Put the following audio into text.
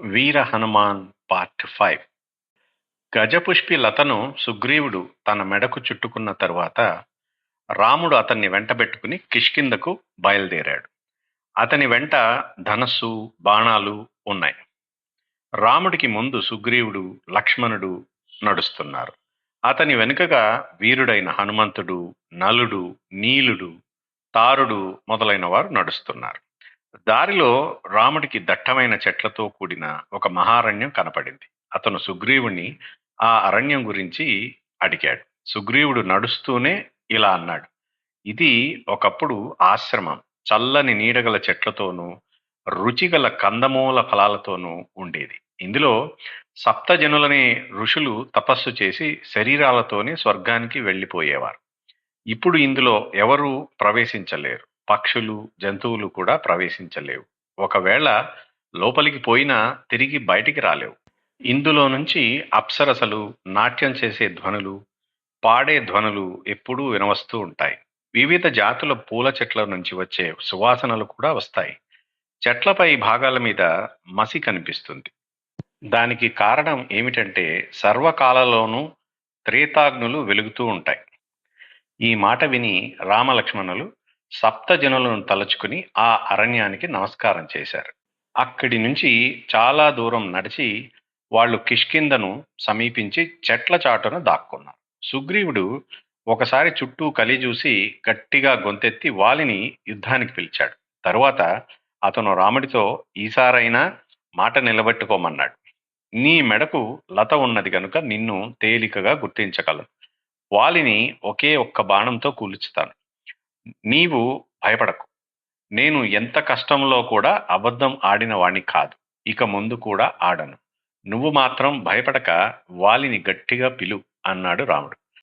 Veera Hanuman part five. గజపుష్పి లతను సుగ్రీవుడు తన మెడకు చుట్టుకున్న తరువాత రాముడు అతన్ని వెంటబెట్టుకుని కిష్కిందకు బయలుదేరాడు. అతని వెంట ధనస్సు బాణాలు ఉన్నాయి. రాముడికి ముందు సుగ్రీవుడు లక్ష్మణుడు నడుస్తున్నారు. అతని వెనుకగా వీరుడైన హనుమంతుడు నలుడు నీలుడు తారుడు మొదలైన వారు నడుస్తున్నారు. దారిలో రాముడికి దట్టమైన చెట్లతో కూడిన ఒక మహారణ్యం కనపడింది. అతను సుగ్రీవుని ఆ అరణ్యం గురించి అడిగాడు. సుగ్రీవుడు నడుస్తూనే ఇలా అన్నాడు. ఇది ఒకప్పుడు ఆశ్రమం. చల్లని నీడగల చెట్లతోనూ రుచిగల కందమూల ఫలాలతోనూ ఉండేది. ఇందులో సప్తజనులనే ఋషులు తపస్సు చేసి శరీరాలతోనే స్వర్గానికి వెళ్ళిపోయేవారు. ఇప్పుడు ఇందులో ఎవరూ ప్రవేశించలేరు. పక్షులు జంతువులు కూడా ప్రవేశించలేవు. ఒకవేళ లోపలికి పోయినా తిరిగి బయటికి రాలేవు. ఇందులో నుంచి అప్సరసలు నాట్యం చేసే ధ్వనులు పాడే ధ్వనులు ఎప్పుడూ వినవస్తూ ఉంటాయి. వివిధ జాతుల పూల చెట్ల నుంచి వచ్చే సువాసనలు కూడా వస్తాయి. చెట్లపై భాగాల మీద మసి కనిపిస్తుంది. దానికి కారణం ఏమిటంటే సర్వకాలలోనూ త్రేతాగ్నులు వెలుగుతూ ఉంటాయి. ఈ మాట విని రామలక్ష్మణులు సప్తజనులను తలుచుకుని ఆ అరణ్యానికి నమస్కారం చేశారు. అక్కడి నుంచి చాలా దూరం నడిచి వాళ్ళు కిష్కిందను సమీపించి చెట్ల చాటున దాక్కున్నారు. సుగ్రీవుడు ఒకసారి చుట్టూ కలి చూసి గట్టిగా గొంతెత్తి వాలిని యుద్ధానికి పిలిచాడు. తరువాత అతను రాముడితో ఈసారైనా మాట నిలబెట్టుకోమన్నాడు. నీ మెడకు లత ఉన్నది కనుక నిన్ను తేలికగా గుర్తించగలను. వాలిని ఒకే ఒక్క బాణంతో కూల్చుతాను నీవు భయపడకు. నేను ఎంత కష్టంలో కూడా అబద్ధం ఆడిన వాణ్ణి కాదు. ఇక ముందు కూడా ఆడను. నువ్వు మాత్రం భయపడక వాలిని గట్టిగా పిలు అన్నాడు రాముడు.